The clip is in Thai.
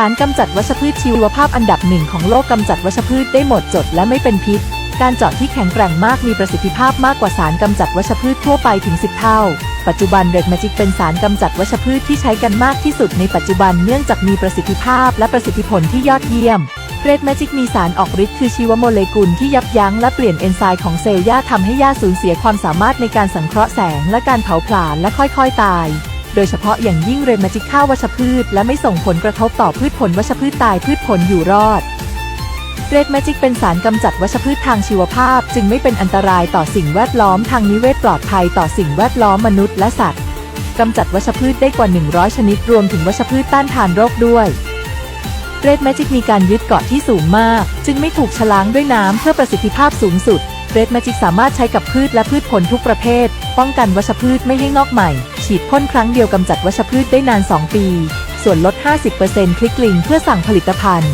สารกำจัดวัชพืชชีวภาพอันดับหนึ่งของโลกกำจัดวัชพืชได้หมดจดและไม่เป็นพิษ การเจาะที่แข็งแกร่งมากมีประสิทธิภาพมากกว่าสารกำจัดวัชพืชทั่วไปถึง 10 เท่า ปัจจุบันเรดมาจิกเป็นสารกำจัดวัชพืชที่ใช้กันมากที่สุดในปัจจุบันเนื่องจากมีประสิทธิภาพและประสิทธิผลที่ยอดเยี่ยมเรดแมจิกมีสารออกฤทธิ์คือชีวโมเลกุลที่ยับยั้งและเปลี่ยนเอนไซม์ของเซลล์หญ้าทำให้หญ้าสูญเสียความสามารถในการสังเคราะห์แสงและการเผาผลาญและค่อยๆ ตาย โดยเฉพาะอย่างยิ่งเรดแมจิกฆ่าวัชพืช และไม่ส่งผลกระทบต่อพืชผลวัชพืชตายพืชผลอยู่รอด เรดแมจิกเป็นสารกำจัดวัชพืชทางชีวภาพ จึงไม่เป็นอันตรายต่อสิ่งแวดล้อมทางนิเวศปลอดภัยต่อสิ่งแวดล้อมมนุษย์และสัตว์กำจัดวัชพืชได้กว่า 100 ชนิดรวมถึงวัชพืชต้านทานโรคด้วยเรดแมจิกมีการยึดเกาะที่สูงมาก จึงไม่ถูกชะล้างด้วยน้ำเพื่อประสิทธิภาพสูงสุดเรดแมจิกสามารถใช้กับพืชและพืชผลทุกประเภท ป้องกันวัชพืชไม่ให้งอกใหม่ ฉีดพ่นครั้งเดียวกำจัดวัชพืชได้นาน 2 ปี ส่วนลด 50%คลิกลิงเพื่อสั่งผลิตภัณฑ์